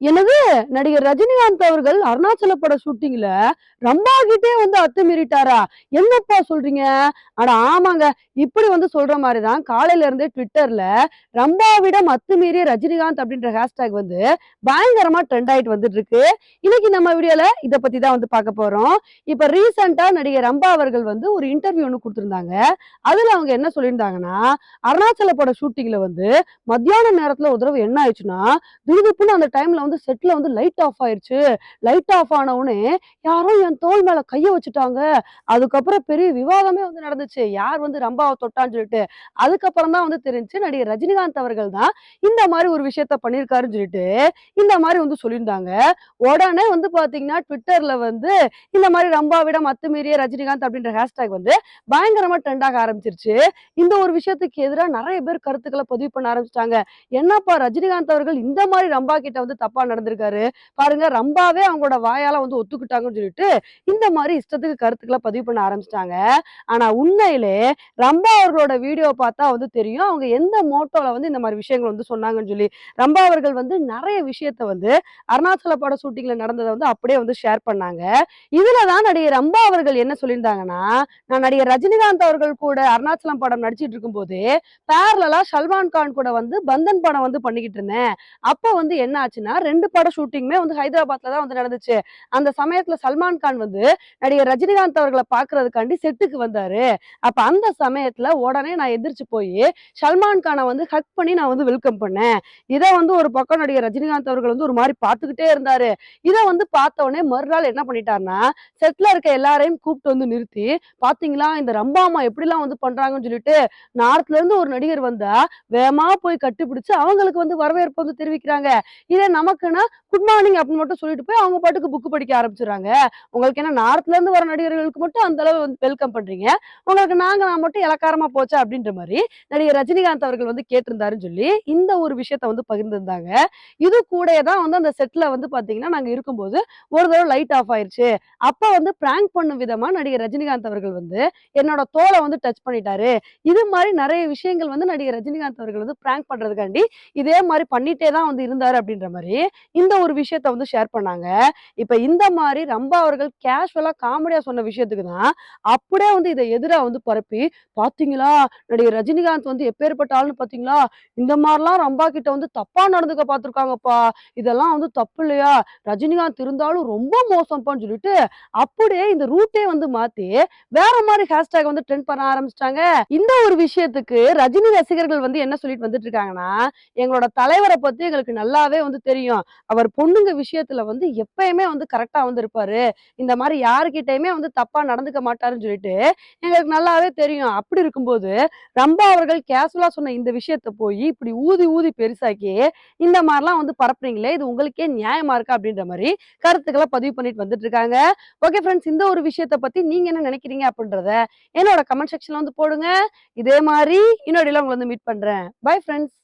எனது நடிகர் ரஜினிகாந்த் அவர்கள் அருணாச்சல பட ஷூட்டிங்ல ரம்பா கிட்டே வந்து அத்துமீறிட்டாரா? என்னப்பா சொல்றீங்க? ஆனா ஆமாங்க. இப்படி வந்து சொல்ற மாதிரிதான் காலையில இருந்தே ட்விட்டர்ல ரம்பாவிடம் அத்துமீறிய ரஜினிகாந்த் அப்படின்ற ஹேஷ்டேக் வந்து பயங்கரமா ட்ரெண்ட் ஆயிட்டு வந்துட்டு இருக்கு இன்னைக்கு நம்ம வீடியோல இத பத்தி தான் வந்து பார்க்க போறோம். இப்ப ரீசெண்டா நடிகர் ரம்பா அவர்கள் வந்து ஒரு இன்டர்வியூ ஒன்று கொடுத்திருந்தாங்க. அதுல அவங்க என்ன சொல்லியிருந்தாங்கன்னா அருணாச்சல பட ஷூட்டிங்ல வந்து மத்தியான நேரத்துல ஒரு தடவை என்ன ஆயிடுச்சுன்னா திடுதிப்புன்னு அந்த டைம்ல வந்து செட்ல வந்து லைட் ஆஃப் ஆயிருச்சு. லைட் ஆஃப் ஆனவுடனே யாரோ என் தோல் மேல கையை வச்சுட்டாங்க. அதுக்கப்புறம் பெரிய விவாதமே வந்து நடந்துச்சு. யார் வந்து ரம்பாவை தொட்டான்னு சொல்லிட்டு. அதுக்கப்புறம் தான் வந்து தெரிஞ்சு நடிகர் ரஜினிகாந்த் அவர்கள் தான் இந்த மாதிரி ஒரு விஷயத்த பண்ணியிருக்காருன்னு சொல்லிட்டு இந்த மாதிரி வந்து சொல்லியிருந்தாங்க. உடனே வந்து பாத்தீங்கன்னா ட்விட்டர்ல வந்து இந்த மாதிரி ரம்பாவிடம் அத்துமீறிய ரஜினிகாந்த் அப்படின்ற ஹேஷ்டாக் வந்து பயங்கரமாக ட்ரெண்ட் ஆக ஆரம்பிச்சிருச்சு. இந்த ஒரு விஷயத்துக்கு எதிராக நிறைய பேர் கருத்துக்களை பதிவு பண்ண ஆரம்பிச்சிட்டாங்க. என்னப்பா ரஜினிகாந்த் அவர்கள் இந்த மாதிரி ரம்பா கிட்ட வந்து தப்பா நடந்திருக்காரு. பாருங்க ரம்பாவே அவங்களோட வாயால வந்து ஒத்துக்கிட்டாங்கன்னு சொல்லிட்டு இந்த மாதிரி இஷ்டத்துக்கு கருத்துக்களை பதிவு பண்ண ஆரம்பிச்சிட்டாங்க. ஆனா உண்மையிலே ரம்பா அவர்களோட வீடியோ பார்த்தா வந்து தெரியும். அவங்க எந்த மோட்டோல வந்து இந்த மாதிரி விஷயங்கள் வந்து சொன்னாங்கன்னு சொல்லி. ரம்பா அவர்கள் வந்து நிறைய விஷயத்த வந்து அருணாச்சல பட ஷூட்டிங்ல நடந்ததை வந்து அப்படியே வந்து ஷேர் பண்ணாங்க. இதுலதான் நடிகர் ரம்பா அவர்கள் என்ன சொல்லியிருந்தாங்கன்னா நான் நடிகர் ரஜினிகாந்த் அவர்கள் கூட அருணாச்சலம் படம் நடிச்சிட்டு இருக்கும்போது பேரலா சல்மான் கான் கூட வந்து பந்தன் படம் வந்து பண்ணிக்கிட்டு இருந்தேன். அப்ப வந்து என்ன ஆச்சுன்னா ரெண்டு பட ஷூட்டிங்குமே வந்து ஹைதராபாத்ல தான் வந்து நடந்துச்சு. அந்த சமயத்துல சல்மான் கான் வந்து நடிகர் ரஜினிகாந்த் அவர்களை பாக்குறதுக்காண்டி செட்டுக்கு வந்தாரு. அப்ப அந்த சமயத்துல உடனே நான் எதிர்ச்சு போய் சல்மான் கானை வந்து ஹக் பண்ணி நான் வந்து வெல்கம் பண்ணேன். இதை வந்து ஒரு பக்கம் நடிகர் ரஜினிகாந்த் அவர்கள் வந்து ஒரு மாதிரி பார்த்துக்கிட்டே இருந்தாரு. இதை வந்து பார்த்த உடனே மறுநாள் என்ன பண்ணிட்டாருன்னா செட்ல இருக்க எல்லாரையும் கூப்பிட்டு வந்து நிறுத்தி பாத்தீங்களா இந்த ரம்பாமா எப்படிலாம் வந்து பண்றாங்கன்னு சொல்லிட்டு நார்த்ல இருந்து ஒரு நடிகர் வந்தா வேகமா போய் கட்டுப்பிடிச்சு அவங்களுக்கு வந்து வரவேற்பு வந்து தெரிவிக்கிறாங்க. இதே டக்குன்னு குட் மார்னிங் அப்படின்னு மட்டும் சொல்லிட்டு போய் அவங்க பாட்டுக்கு புக் படிக்க ஆரம்பிச்சிடுறாங்க. உங்களுக்கு என்ன நார்த்ல இருந்து வர நடிகர்களுக்கு மட்டும் அந்த அளவு வந்து வெல்கம் பண்றீங்க? உங்களுக்கு நாங்க நான் மட்டும் இலக்காரமா போச்சா? அப்படின்ற மாதிரி நடிகர் ரஜினிகாந்த் அவர்கள் வந்து கேட்டிருந்தாருன்னு சொல்லி இந்த ஒரு விஷயத்த வந்து பகிர்ந்திருந்தாங்க. இது கூடயே தான் வந்து அந்த செட்ல வந்து பாத்தீங்கன்னா நாங்க இருக்கும்போது ஒரு தடவை லைட் ஆஃப் ஆயிருச்சு. அப்ப வந்து பிராங்க் பண்ணும் விதமா நடிகர் ரஜினிகாந்த் அவர்கள் வந்து என்னோட தோலை வந்து டச் பண்ணிட்டாரு. இது மாதிரி நிறைய விஷயங்கள் வந்து நடிகர் ரஜினிகாந்த் அவர்கள் வந்து பிராங்க் பண்றதுக்காண்டி இதே மாதிரி பண்ணிட்டே தான் வந்து இருந்தாரு அப்படின்ற மாதிரி இந்த ஒரு விஷயத்த வந்து ஷேர் பண்ணாங்க. இப்ப இந்த மாதிரி ரம்பா அவர்கள் கேஷுவலா காமெடியா சொன்ன விஷயத்துக்கு தான் அப்படியே வந்து இதை எதிரா வந்து பரப்பி பாத்தீங்களா? நடிகர் ரஜினிகாந்த் வந்து எப்பேற்பட்ட ஆளுன்னு பாத்தீங்களா? இந்த மாதிரிலாம் ரம்பா கிட்ட வந்து தப்பா நடந்துக்க பார்த்துருக்காங்கப்பா இதெல்லாம் வந்து தப்பு இல்லையா? ரஜினிகாந்த் இருந்தாலும் ரொம்ப மோசம்ப்பான்னு சொல்லிட்டு அப்படியே இந்த ரூட்டே வந்து மாத்தி வேற மாதிரி ஹேஷ்டேக் வந்து ட்ரெண்ட் பண்ண ஆரம்பிச்சிட்டாங்க. இந்த ஒரு விஷயத்துக்கு ரஜினி ரசிகர்கள் வந்து என்ன சொல்லிட்டு வந்துட்டு இருக்காங்கன்னா எங்களோட தலைவரை பத்தி எங்களுக்கு நல்லாவே வந்து தெரியும். அவர் பொண்ணுங்க விஷயத்துல வந்து எப்பயுமே வந்து கரெக்டா வந்து இருப்பாரு. இந்த மாதிரி யாருக்கிட்டயுமே வந்து தப்பா நடந்துக்க மாட்டாருன்னு சொல்லிட்டு எங்களுக்கு நல்லாவே தெரியும். அப்படி இருக்கும்போது ரம்பா அவர்கள் கேஷுவலா சொன்ன இந்த விஷயத்த போய் இப்படி ஊதி ஊதி பெருசாக்கி இந்த மாதிரிலாம் வந்து பரப்புறீங்களே இது உங்களுக்கே நியாயமா இருக்கா? அப்படின்ற மாதிரி கருத்துக்களை பதிவு பண்ணிட்டு வந்துட்டு இருக்காங்க. ஓகே ஃப்ரெண்ட்ஸ் இந்த ஒரு விஷயத்த பத்தி நீங்க என்ன நினைக்கிறீங்க அப்படின்றத என்னோட கமெண்ட் செக்ஷன்ல வந்து போடுங்க. இதே மாதிரி இன்னொரு உங்களை வந்து மீட் பண்றேன். Bye friends